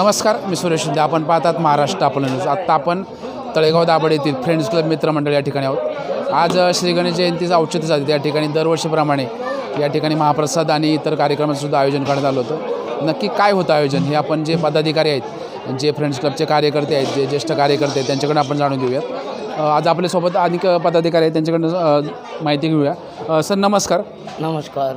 नमस्कार मी सुरेश शिंदे. आपण पाहतात महाराष्ट्र आपलं न्यूज आत्ता आपण तळेगाव दाबड येथील फ्रेंड्स क्लब मित्रमंडळ या ठिकाणी आहोत. आज श्री गणेश जयंतीचं औचित्य साधित या ठिकाणी दरवर्षीप्रमाणे या ठिकाणी महाप्रसाद आणि इतर कार्यक्रमाचंसुद्धा आयोजन करण्यात आलं होतं. नक्की काय होतं आयोजन? हे आपण जे पदाधिकारी आहेत जे फ्रेंड्स क्लबचे कार्यकर्ते आहेत जे ज्येष्ठ कार्यकर्ते आहेत त्यांच्याकडून आपण जाणून घेऊयात. आज आपल्यासोबत अनेक पदाधिकारी आहेत त्यांच्याकडनं माहिती घेऊया. सर नमस्कार. नमस्कार.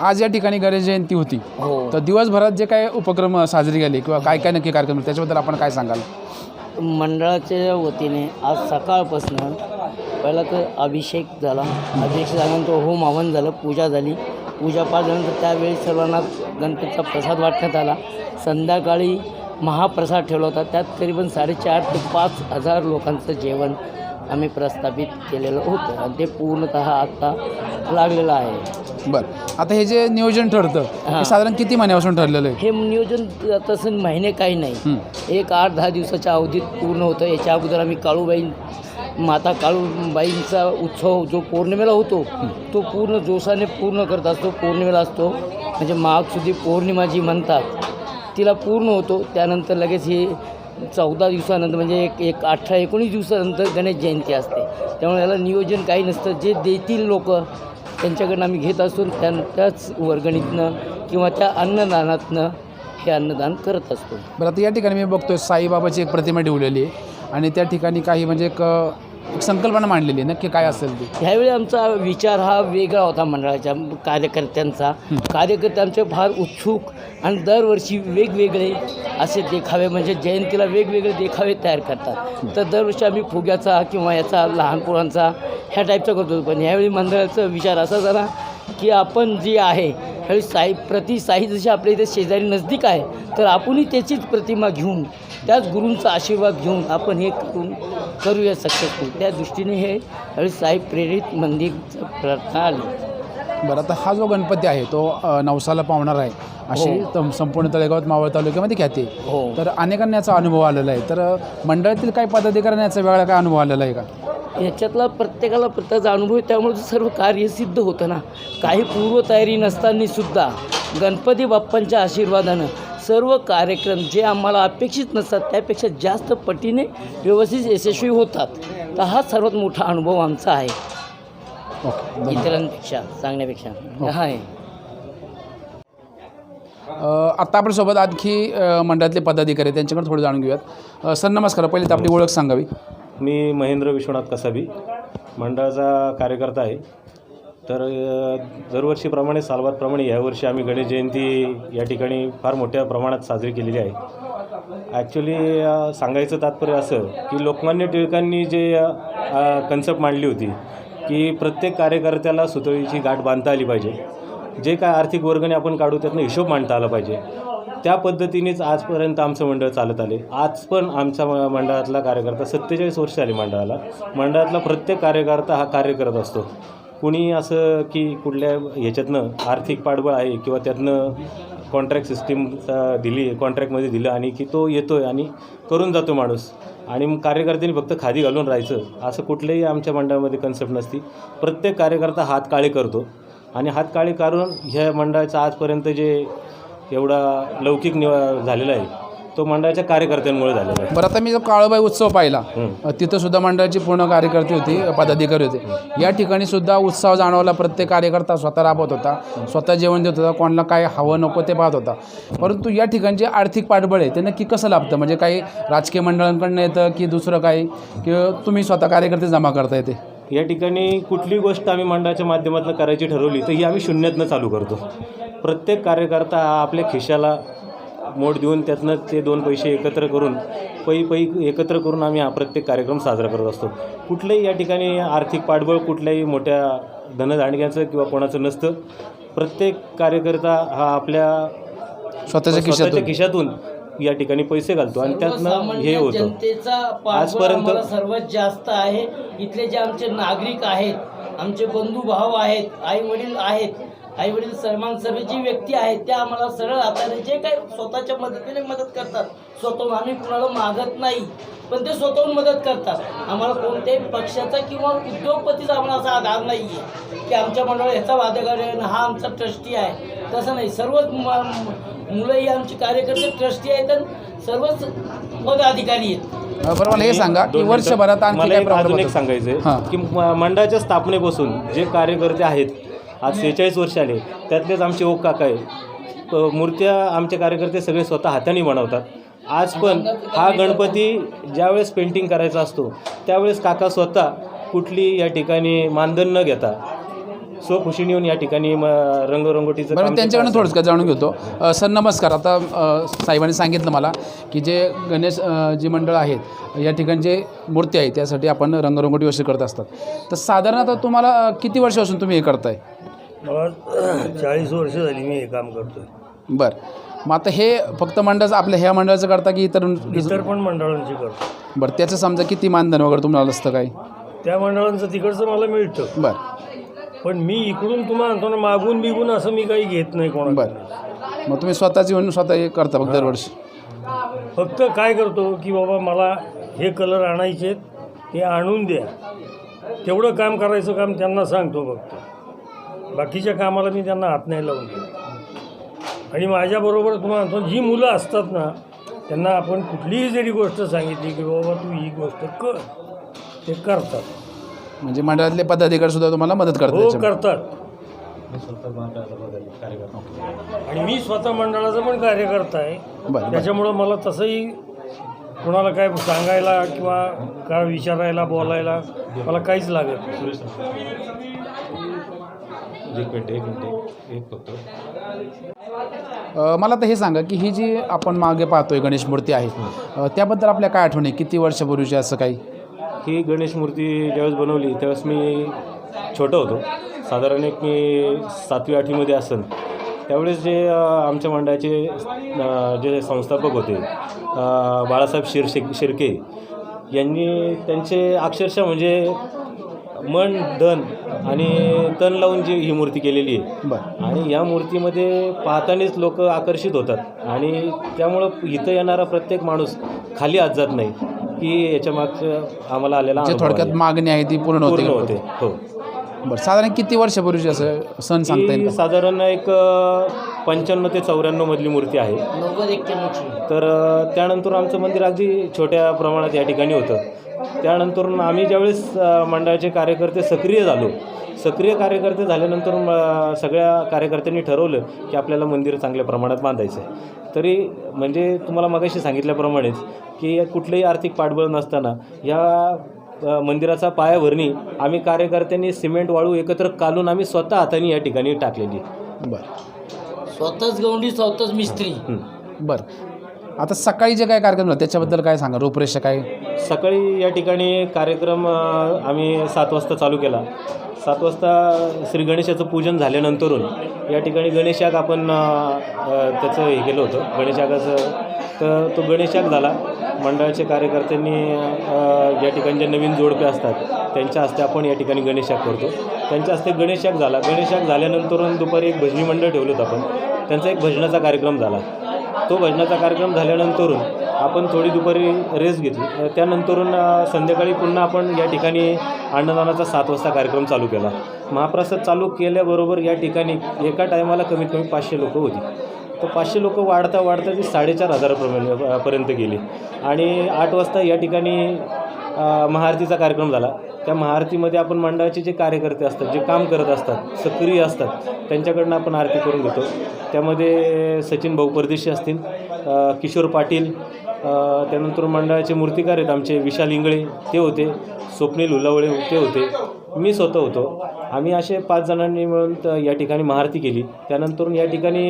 आज या ठिकाणी गणेश जयंती होती. हो. तर दिवसभरात जे काय उपक्रम साजरे केले किंवा काय काय नक्की कार्यक्रम त्याच्याबद्दल आपण काय सांगाल? मंडळाच्या वतीने आज सकाळपासून पहिला तर अभिषेक झाला. अभिषेक झाल्यानंतर होम हवन झालं पूजा झाली. पूजा पाठ झाल्यानंतर त्यावेळी सर्वांना गणपतीचा प्रसाद वाटण्यात आला. संध्याकाळी महाप्रसाद ठेवला होता. त्यात करीबन साडेचार ते पाच हजार लोकांचं जेवण आम्ही प्रस्थापित केलेलं होतं. आणि ते पूर्णतः आत्ता लागलेलं आहे. बरं. आता हे जे नियोजन ठरतं हां. साधारण किती महिन्यापासून ठरलेलं आहे? हे नियोजन तसं महिने काही नाही. एक आठ दहा दिवसाच्या अवधीत पूर्ण होतं. याच्या अगोदर आम्ही काळूबाई माता काळूबाईंचा उत्सव जो पौर्णिमेला होतो तो पूर्ण जोशाने पूर्ण करत असतो. पौर्णिमेला असतो. म्हणजे माघ सुधी पौर्णिमा जी म्हणतात. तिला पूर्ण होतो. त्यानंतर लगेच हे चौदा दिवसानंतर म्हणजे एक एक अठरा एकोणीस दिवसानंतर गणेश जयंती असते. त्यामुळे याला नियोजन काही नसतं. जे देतील लोक त्यांच्याकडनं आम्ही घेत असून त्या त्याच वर्गणीतनं किंवा त्या अन्नदानातनं हे अन्नदान करत असतो. बरं आता या ठिकाणी मी बघतोय साईबाबाची एक प्रतिमा ठेवलेली आहे. आणि त्या ठिकाणी काही म्हणजे एक एक संकल्पना मांडलेली आहे. नक्की काय असेल ती? ह्यावेळी आमचा विचार हा वेगळा होता मंडळाच्या कार्यकर्त्यांचा. कार्यकर्ते आमचे फार उत्सुक आणि दरवर्षी वेगवेगळे असे देखावे म्हणजे जयंतीला वेगवेगळे देखावे तयार करतात. तर दरवर्षी आम्ही फुग्याचा किंवा याचा लहान पोरांचा ह्या टाईपचा करतो पण ह्यावेळी मंडळाचा विचार असा झाला की आपण जी आहे ह्यावेळी साई प्रति साई जशी आपल्या इथे शेजारी नजदीक आहे तर आपणही त्याचीच प्रतिमा घेऊन त्याच गुरूंचा आशीर्वाद घेऊन आपण हे करून करूया सक्सेसफुल त्या दृष्टीने हे साई प्रेरित मंदिरचं प्रार्थना आली. बरं आता हा जो गणपती आहे तो अ, नवसाला पावणार आहे अशी हो. तम- संपूर्ण तळेगावात मावळ तालुक्यामध्ये ख्याती आहे. हो. तर अनेकांना याचा अनुभव आलेला आहे. तर अ, मंडळातील काही पदाधिकाऱ्यांना याचा वेगळा काय अनुभव आलेला आहे का? याच्यातला प्रत्येकाला प्रत्येकाचा अनुभव आहे त्यामुळे ते सर्व कार्य सिद्ध होतं ना. काही पूर्वतयारी नसताना सुद्धा गणपती बाप्पांच्या आशीर्वादानं सर्व कार्यक्रम जे आम्हाला अपेक्षित नसतात त्यापेक्षा जास्त पटीने व्यवस्थित यशस्वी होतात. तर हा सर्वात मोठा अनुभव आमचा आहे. इतरांपेक्षा सांगण्यापेक्षा. हा आहे आत्ता आपल्यासोबत आणखी अ, मंडळातले पदाधिकारी आहेत, त्यांच्याकडे थोडं जाणून घेऊयात. सर नमस्कार. पहिले तर आपली ओळख सांगावी. मी महेंद्र विश्वनाथ कसाबी मंडळाचा कार्यकर्ता आहे. तर दरवर्षीप्रमाणे सालबादप्रमाणे यावर्षी आम्ही गणेश जयंती या ठिकाणी फार मोठ्या प्रमाणात साजरी केलेली आहे. ॲक्च्युली सांगायचं तात्पर्य असं की लोकमान्य टिळकांनी जे कन्सेप्ट मांडली होती की प्रत्येक कार्यकर्त्याला सुतळीची गाठ बांधता आली पाहिजे. जे काय आर्थिक वर्गणी आपण काढू त्यातनं हिशोब मांडता आला पाहिजे. त्या पद्धतीनेच आजपर्यंत आमचं मंडळ चालत आले. आज पण आमच्या मंडळातला कार्यकर्ता सत्तेचाळीस वर्ष आली मंडळाला. मंडळातला प्रत्येक कार्यकर्ता हा कार्य करत असतो. कुणी असं की कुठल्या ह्याच्यातनं आर्थिक पाठबळ आहे किंवा त्यातनं कॉन्ट्रॅक्ट सिस्टीम दिली कॉन्ट्रॅक्टमध्ये दिलं आणि की तो येतो आहे आणि करून जातो माणूस. आणि मग कार्यकर्त्यांनी फक्त खादी घालून राहायचं असं कुठलंही आमच्या मंडळामध्ये कन्सेप्ट नसती. प्रत्येक कार्यकर्ता हात काळे करतो. आणि हात काळे करून ह्या मंडळाचं आजपर्यंत जे एवढा लौकिक निवा झालेला आहे तो मंडळाच्या कार्यकर्त्यांमुळे झालेला आहे. बरं आता मी जो काळूबाई उत्सव पाहिला तिथं सुद्धा मंडळाची पूर्ण कार्यकर्ते होती पदाधिकारी होते. या ठिकाणी सुद्धा उत्साह जाणवला प्रत्येक कार्यकर्ता स्वतः राबत होता स्वतः जेवण देत होता कोणाला काय हवं नको ते पाहत होता. परंतु या ठिकाणी जे आर्थिक पाठबळ आहे ते नक्की कसं लाभतं? म्हणजे काही राजकीय मंडळांकडनं येतं की दुसरं काही? किंवा तुम्ही स्वतः कार्यकर्ते जमा करता येते? या ठिकाणी कुठली गोष्ट आम्ही मंडळाच्या माध्यमातून करायची ठरवली तर ही आम्ही शून्यातनं चालू करतो. प्रत्येक कार्यकर्ता हा आपल्या खिशाला मोड देऊन त्यातनं ते दोन पैसे एकत्र करून पै पै एकत्र करून आम्ही हा प्रत्येक कार्यक्रम साजरा करत असतो. कुठलंही या ठिकाणी आर्थिक पाठबळ कुठल्याही मोठ्या धनदांडग्याचं किंवा कोणाचं नसतं. प्रत्येक कार्यकर्ता हा आपल्या स्वतःच्या स्वतःच्या खिशातून. या ठिकाणी पैसे घालतो आणि त्यातनं हे होतं. आजपर्यंत- सर्वात जास्त आहे. इथले जे आमचे नागरिक आहेत आमचे बंधू भाव आहेत आई वडील आहेत आई वडील सन्मान सर्व जी व्यक्ती आहेत त्या आम्हाला सरळ हाताने जे काही स्वतःच्या मदतीने मदत करतात स्वतःहून आम्ही कुणाला मागत नाही पण ते स्वतःहून मदत करतात. आम्हाला कोणत्याही पक्षाचा किंवा उद्योगपतीचा आम्हाला असा आधार नाही आहे की आमच्या मंडळात ह्याचा वादगार आहे हा आमचा ट्रस्टी आहे. तसं नाही. सर्वच म- मुलंही आमचे कार्यकर्ते ट्रस्टी आहेत आणि सर्वच पदाधिकारी आहेत. मला हे सांगा की. वर्षभरात आणखी मला काय एक अजून एक प्रॉब्लेम सांगायचं हां. की मंडळाच्या स्थापनेपासून जे कार्यकर्ते आहेत आज सेहेचाळीस वर्ष आले. त्यातलेच आमचे ओक काका आहे मूर्त्या आमचे कार्यकर्ते सगळे स्वतः हाताने बनवतात. आज पण हा गणपती ज्यावेळेस पेंटिंग करायचा असतो त्यावेळेस काका स्वतः कुठली या ठिकाणी मानधन न घेता स्वखुशीने येऊन या ठिकाणी म- रंगरंगोटीचं बरं त्यांच्याकडनं. थोडंसं का जाणून घेतो. सर नमस्कार. आता साहेबांनी सांगितलं मला की जे गणेश जी मंडळ आहेत या ठिकाणी जे मूर्ती आहे त्यासाठी आपण रंगरंगोटी वस्तू करत असतात. तर साधारणतः तुम्हाला किती वर्षापासून तुम्ही हे करताय? मला चाळीस वर्ष झाली मी हे काम करतोय. बरं. मग आता हे फक्त मंडळाचं आपल्या ह्या मंडळाचं करता की इतर इतर पण मंडळांची करतो. बरं त्याचं समजा किती मानधन वगैरे तुम्हाला असतं काय त्या मंडळांचं तिकडचं मला मिळतं. बरं. पण मी इकडून तुम्हाला म्हणतो ना मागून बिगून असं मी काही घेत नाही कोणा बरं. मग तुम्ही स्वतःच येऊन स्वतः हे करता फक्त दरवर्षी? फक्त काय करतो की बाबा मला हे कलर आणायचे ते आणून द्या. तेवढं काम करायचं काम त्यांना सांगतो फक्त. बाकीच्या कामाला मी त्यांना हात नाही लावून देत. आणि माझ्याबरोबर तुम्हाला जी मुलं असतात ना त्यांना आपण कुठलीही जरी गोष्ट सांगितली की बाबा तू ही गोष्ट कर ते करतात. म्हणजे मंडळातले पदाधिकारी सुद्धा तुम्हाला मदत करतात हो. करतात. कार्यकर्ता आणि मी स्वतः मंडळाचा पण कार्यकर्ता आहे. बरं. त्याच्यामुळं मला तसंही कोणाला काय सांगायला किंवा काय विचारायला बोलायला मला काहीच लागत एक मिनिट एक मिनिट एक फक्त. अ, मला तर हे सांगा की ही जी आपण मागे पाहतोय गणेश मूर्ती आहे अ, त्याबद्दल आपल्या काय आठवणी किती वर्षापूर्वीची असं काही? ही गणेश मूर्ती ज्यावेळेस बनवली त्यावेळेस मी छोटं होतो. साधारण एक मी सातवी आठवीमध्ये असेल त्यावेळेस जे आमच्या मंडळाचे जे संस्थापक होते बाळासाहेब शिरशे शिर्के यांनी त्यांचे अक्षरशः म्हणजे मन धन आणि तन लावून जी ही मूर्ती केलेली आहे. आणि या मूर्तीमध्ये पाहतानेच लोक आकर्षित होतात. आणि त्यामुळं इथं येणारा प्रत्येक माणूस खाली आज जात नाही की याच्या मागचं आम्हाला आलेला थोडक्यात. मागणी आहे ती पूर्ण होते. हो. बरं साधारण किती वर्षापूर्वीची असं सण सांगता येईल ही का? साधारण एक पंच्याण्णव ते चौऱ्याण्णव मधली मूर्ती आहे. तर अ, त्यानंतर आमचं मंदिर अगदी छोट्या प्रमाणात या ठिकाणी होतं. त्यानंतर आम्ही ज्यावेळेस अ, मंडळाचे कार्यकर्ते सक्रिय झालो सक्रिय कार्यकर्ते झाल्यानंतर म, सगळ्या कार्यकर्त्यांनी ठरवलं की आपल्याला मंदिर चांगल्या प्रमाणात बांधायचं आहे तरी म्हणजे तुम्हाला मगाशी सांगितल्याप्रमाणेच की कुठलंही आर्थिक पाठबळ नसताना या मंदिराचा पायाभरणी आम्ही कार्यकर्त्यांनी सिमेंट वाळू एकत्र काढून आम्ही स्वतः हाताने या ठिकाणी टाकलेली. बरं. स्वतःच गवंडी स्वतःच मिस्त्री. बरं. आता सकाळी जे काय कार्यक्रम झाला त्याच्याबद्दल काय सांगा? रूपरेषा काय? सकाळी या ठिकाणी कार्यक्रम आम्ही सात वाजता चालू केला. सात वाजता श्री गणेशाचं पूजन झाल्यानंतरून या ठिकाणी गणेशाग आपण त्याचं हे केलं होतं. गणेशागाचं तर तो गणेशाग झाला. मंडळाच्या कार्यकर्त्यांनी ज्या या ठिकाणी जे नवीन जोडपे असतात त्यांच्या हस्ते आपण या ठिकाणी गणेशाग करतो. त्यांच्या हस्ते गणेशाग झाला. गणेशाग झाल्यानंतर दुपारी एक भजनी मंडळ ठेवलं होतं आपण. त्यांचा एक भजनाचा कार्यक्रम झाला. तो भजनाचा कार्यक्रम झाल्यानंतरून आपण थोडी दुपारी रेस्ट घेतली. त्यानंतरून संध्याकाळी पुन्हा आपण या ठिकाणी अन्नदानाचा सात वाजता कार्यक्रम चालू केला. महाप्रसाद चालू केल्याबरोबर या ठिकाणी एका टायमाला कमीत कमी पाचशे लोक होती. तर पाचशे लोक वाढता वाढता ती साडेचार हजाराप्रमाणे पर्यंत गेली. आणि आठ वाजता या ठिकाणी महाआरतीचा कार्यक्रम झाला. त्या महाआरतीमध्ये आपण मंडळाचे जे कार्यकर्ते असतात जे काम करत असतात सक्रिय असतात त्यांच्याकडनं आपण आरती करून घेतो. त्यामध्ये सचिन भाऊ परदेशी असतील किशोर पाटील त्यानंतर मंडळाचे मूर्तिकार आहेत आमचे विशाल इंगळे ते होते. स्वप्नील उलावळे ते होते. मी स्वतः होतो. आम्ही असे पाच जणांनी मिळून या ठिकाणी महारती केली. त्यानंतर या ठिकाणी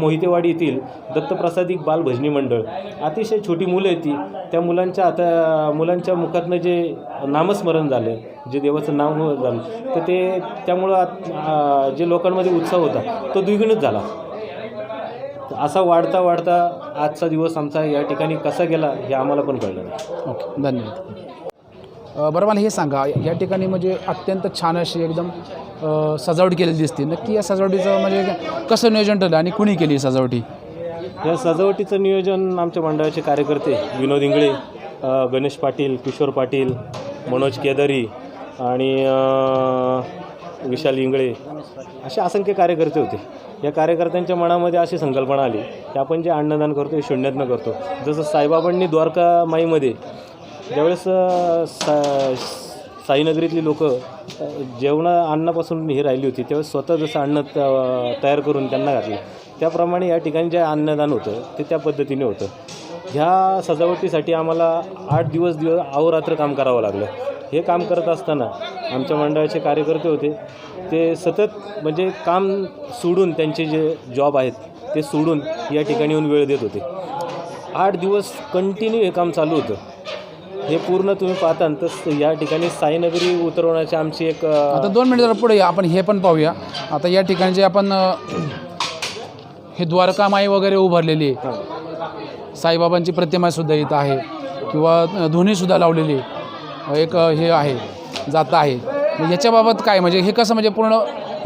मोहितेवाडी येथील दत्तप्रसादिक बाल भजनी मंडळ. अतिशय छोटी मुलं येती त्या मुलांच्या आता मुलांच्या मुखातनं जे नामस्मरण झालं जे देवाचं नाव झालं तर ते त्यामुळं जे लोकांमध्ये उत्साह होता तो द्विगुणित झाला. असा वाढता वाढता आजचा दिवस आमचा या ठिकाणी कसा गेला हे आम्हाला पण कळलं नाही. ओके धन्यवाद. बरं मला हे सांगा या ठिकाणी म्हणजे अत्यंत छान अशी एकदम सजावट केलेली दिसते. नक्की या सजावटीचं म्हणजे कसं नियोजन ठरलं आणि कुणी केली ही सजावटी? या सजावटीचं नियोजन आमच्या मंडळाचे कार्यकर्ते विनोद इंगळे गणेश पाटील किशोर पाटील मनोज केदारी आणि विशाल इंगळे असे असंख्य कार्यकर्ते होते. या कार्यकर्त्यांच्या मनामध्ये अशी संकल्पना आली की आपण जे अन्नदान करतो हे शून्यातनं करतो. जसं साईबाबांनी द्वारका माईमध्ये ज्यावेळेस सा साईनगरीतली लोकं जेवणा अन्नापासून हे राहिली होती त्यावेळेस स्वतः जसं अन्न त- तयार करून त्यांना घातलं. त्याप्रमाणे या ठिकाणी जे अन्नदान होतं ते त्या पद्धतीने होतं. ह्या सजावटीसाठी आम्हाला आठ दिवस दिवस अहोरात्र काम करावं लागलं. हे काम करत असताना आमच्या मंडळाचे कार्यकर्ते होते. ते सतत म्हणजे काम सोडून त्यांचे जे जॉब आहेत ते सोडून या ठिकाणी येऊन वेळ देत होते. आठ दिवस कंटिन्यू हे काम चालू होतं. हे पूर्ण तुम्ही पाहता तर या ठिकाणी साईनगरी उतरवण्याची आमची एक आता दोन मिनिट जरा पुढे आपण हे पण पाहूया. आता या ठिकाणी जे आपण हे द्वारकामाई वगैरे उभारलेली आहे. साईबाबांची प्रतिमा सुद्धा इथं आहे. किंवा अ, ध्वनीसुद्धा लावलेली आहे. एक हे आहे जात आहे. म्हणजे याच्याबाबत काय? म्हणजे हे कसं म्हणजे पूर्ण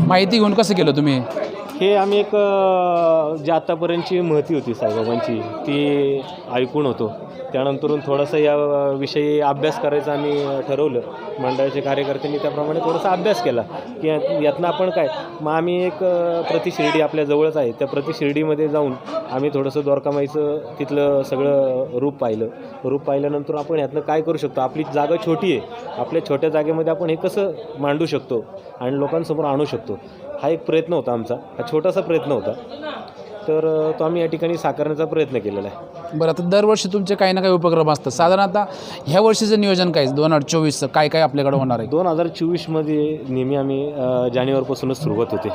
माहिती घेऊन कसं केलं तुम्ही? हे आम्ही एक जी आत्तापर्यंतची महती होती साईबाबांची ती ऐकून होतो. त्यानंतरून थोडंसं या विषयी अभ्यास करायचा आम्ही ठरवलं. मंडळाचे कार्यकर्त्यांनी त्याप्रमाणे थोडासा अभ्यास केला की यातनं आपण काय मग आम्ही एक प्रतिशिर्डी आपल्या जवळच आहे. त्या प्रतिशिर्डीमध्ये जाऊन आम्ही थोडंसं द्वारकामाईचं तिथलं सगळं रूप पाहिलं. रूप पाहिल्यानंतर आपण यातनं काय करू शकतो? आपली जागा छोटी आहे. आपल्या छोट्या जागेमध्ये आपण हे कसं मांडू शकतो? आणि लोकांसमोर आणू शकतो? हा एक प्रयत्न होता आमचा. हा छोटासा प्रयत्न होता. तर तो आम्ही या ठिकाणी साकारण्याचा प्रयत्न केलेला आहे. बरं आता दरवर्षी तुमचे काही ना काही उपक्रम असतात. साधारणतः ह्या वर्षीचं नियोजन काय? दोन हजार चोवीसचं काय काय आपल्याकडे होणार आहे? दोन हजार चोवीसमध्ये नेहमी आम्ही अ, जानेवारीपासूनच सुरुवात होते.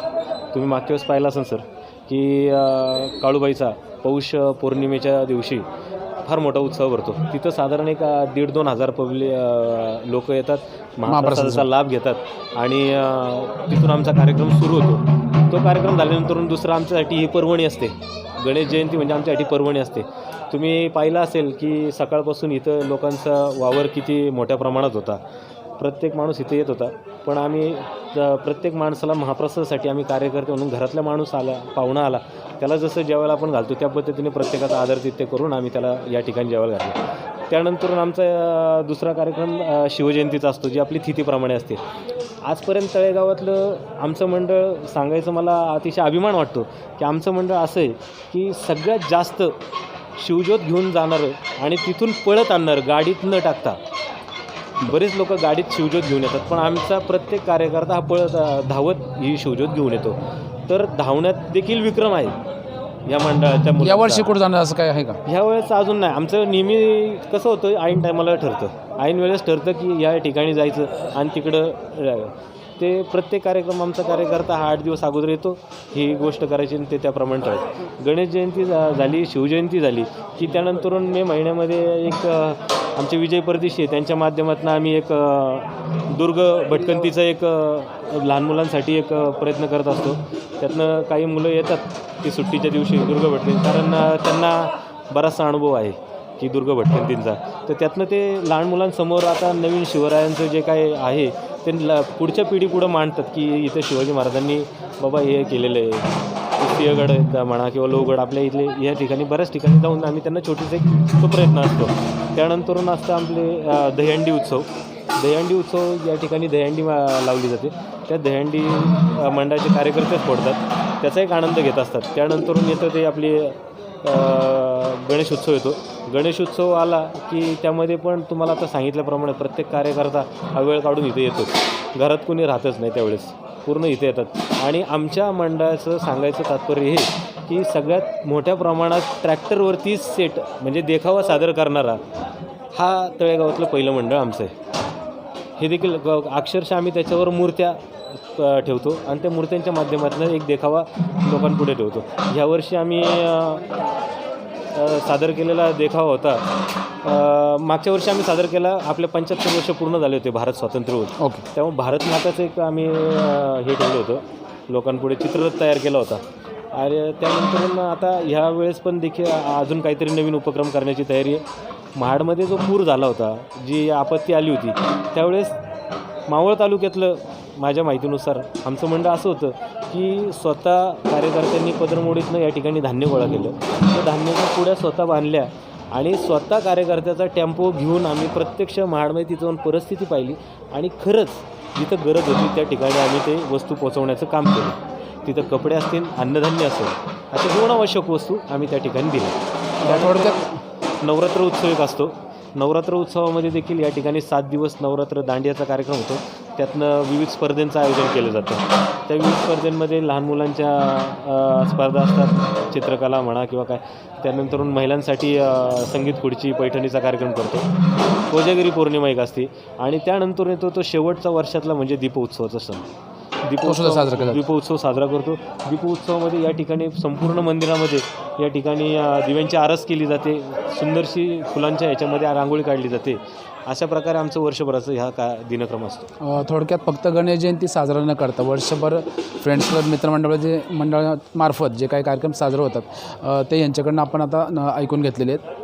तुम्ही मागच्या वेळेस पाहिला असेल सर की अ, काळूबाईचा पौष पौर्णिमेच्या दिवशी फार मोठा उत्सव भरतो. तिथं साधारण एक दीड दोन हजार पब्लिक लोक येतात. महाप्रसादाचा लाभ घेतात. आणि तिथून आमचा कार्यक्रम सुरू होतो. तो कार्यक्रम झाल्यानंतर दुसरं आमच्यासाठी ही पर्वणी असते. गणेश जयंती म्हणजे आमच्यासाठी पर्वणी असते. तुम्ही पाहिलं असेल की सकाळपासून इथं लोकांचा वावर किती मोठ्या प्रमाणात होता. प्रत्येक माणूस इथे येत होता. पण आम्ही प्रत्येक माणसाला महाप्रसादासाठी आम्ही कार्यकर्ते म्हणून घरातला माणूस आला पाहुणा आला. त्याला जसं जेवायला आपण घालतो त्या पद्धतीने प्रत्येकाचा आदर तिथे करून आम्ही त्याला या ठिकाणी जेवायला घातलं. त्यानंतर आमचा दुसरा कार्यक्रम शिवजयंतीचा असतो जी आपली तिथीप्रमाणे असते. आजपर्यंत तळेगावातलं आमचं मंडळ सांगायचं मला अतिशय अभिमान वाटतो की आमचं मंडळ असं आहे की सगळ्यात जास्त शिवज्योत घेऊन जाणारं आणि तिथून पळत आणणारं गाडीत न टाकता बरेच लोक गाडीत शिवज्योत घेऊन येतात पण आमचा प्रत्येक कार्यकर्ता हा पळत धावत ही शिवज्योत घेऊन येतो तर धावण्यात देखील विक्रम आहे या मंडळाच्या. यावर्षी कुठं जाणार असं काय आहे का ह्या वेळेस अजून नाही आमचं नेहमी कसं होतं ऐन टायमाला ठरतं ऐन वेळेस ठरतं की या ठिकाणी जायचं आणि तिकडं. ते प्रत्येक कार्यक्रम आमचा कार्यकर्ता हा आठ दिवस अगोदर येतो. ही गोष्ट करायची आणि ते त्याप्रमाणे ठरतं. गणेश जयंती झा- झाली शिवजयंती झाली की त्यानंतरून मे महिन्यामध्ये एक आमचे विजय परदेशी आहे. त्यांच्या माध्यमातून आम्ही एक दुर्ग भटकंतीचं एक लहान मुलांसाठी एक प्रयत्न करत असतो. त्यातनं काही मुलं येतात की सुट्टीच्या दिवशी दुर्ग भटकंती कारण त्यांना बराचसा अनुभव आहे की दुर्ग भटकंतींचा. तर त्यातनं ते लहान मुलांसमोर आता नवीन शिवरायांचं जे काय आहे ते ल पुढच्या पिढी पुढं मांडतात की इथं शिवाजी महाराजांनी बाबा हे केलेलं आहे. सिंहगड म्हणा किंवा लोहगड आपल्या इथले या ठिकाणी बऱ्याच ठिकाणी जाऊन आम्ही त्यांना छोटेसे एक तो प्रयत्न असतो. त्यानंतरून असतं आपले दहीहंडी उत्सव. दहीहंडी उत्सव या ठिकाणी दहीहंडी मा- लावली जाते. त्या दहीहंडी मंडळाचे कार्यकर्तेच फोडतात. त्याचा एक आनंद घेत असतात. त्यानंतरून येतं ते आपली गणेशोत्सव गणेश उत्सव येतो. गणेशोत्सव आला की त्यामध्ये पण तुम्हाला आता सांगितल्याप्रमाणे प्रत्येक कार्यकर्ता हा वेळ काढून इथे येतो. घरात कोणी राहतच नाही त्यावेळेस. पूर्ण इथे येतात. आणि आमच्या मंडळाचं सांगायचं तात्पर्य हे की सगळ्यात मोठ्या प्रमाणात ट्रॅक्टरवरती सेट म्हणजे देखावा सादर करणारा हा तळेगावातलं पहिलं मंडळ आमचं आहे. हे देखील ग- अक्षरशः आम्ही त्याच्यावर मूर्त्या ठेवतो आणि त्या मूर्त्यांच्या माध्यमातून एक देखावा लोकांपुढे ठेवतो. ह्यावर्षी आम्ही सादर केलेला देखावा होता. मागच्या वर्षी आम्ही सादर केला आपले पंच्याहत्तर वर्ष पूर्ण झाले होते भारत स्वातंत्र्य होत. ओके. त्यामुळे भारत माताचं एक आम्ही हे ठेवलं होतं. लोकांपुढे चित्ररथ तयार केला होता. आणि त्यानंतर आता ह्या वेळेस पण देखील अजून काहीतरी नवीन उपक्रम करण्याची तयारी आहे. महाडमध्ये जो पूर झाला होता जी आपत्ती आली होती त्यावेळेस मावळ तालुक्यातलं माझ्या माहितीनुसार आमचं मंडळ असं होतं की स्वतः कार्यकर्त्यांनी पदरमोडीतनं या ठिकाणी धान्य गोळा केलं. त्या धान्याच्या पुड्या स्वतः बांधल्या आणि स्वतः कार्यकर्त्याचा टेम्पो घेऊन आम्ही प्रत्यक्ष महाडमध्ये तिथं जाऊन परिस्थिती पाहिली आणि खरंच जिथं गरज होती त्या ठिकाणी आम्ही ते वस्तू पोचवण्याचं काम केलं. तिथं कपडे असतील अन्नधान्य असेल अशा जीवनावश्यक वस्तू आम्ही त्या ठिकाणी दिल्या. थोडक्यात नवरात्र उत्सव एक असतो. नवरात्र उत्सवामध्ये देखील या ठिकाणी सात दिवस नवरात्र दांडियाचा कार्यक्रम होतो. त्यातनं विविध स्पर्धेंचं आयोजन केलं जातं. त्या विविध स्पर्धेंमध्ये लहान मुलांच्या स्पर्धा असतात. चित्रकला म्हणा किंवा काय. त्यानंतर महिलांसाठी संगीत खुर्ची पैठणीचा कार्यक्रम करतो. कोजागिरी पौर्णिमा एक असते. आणि त्यानंतर येतो तो शेवटचा वर्षातला म्हणजे दीपोत्सवाचा सण. सुद्धा साजरा. दीपोत्सव साजरा करतो. दीपोत्सवामध्ये या ठिकाणी संपूर्ण मंदिरामध्ये या ठिकाणी दिव्यांची आरस केली जाते. सुंदरशी फुलांच्या याच्यामध्ये रांगोळी काढली जाते. अशा प्रकारे आमचं वर्षभराचं ह्या का दिनक्रम असतो. थोडक्यात फक्त गणेश जयंती साजरा न करता वर्षभर फ्रेंड्स क्लब मित्रमंडळ जे मंडळामार्फत जे काही कार्यक्रम साजरे होतात ते यांच्याकडनं आपण आता ऐकून घेतलेले आहेत.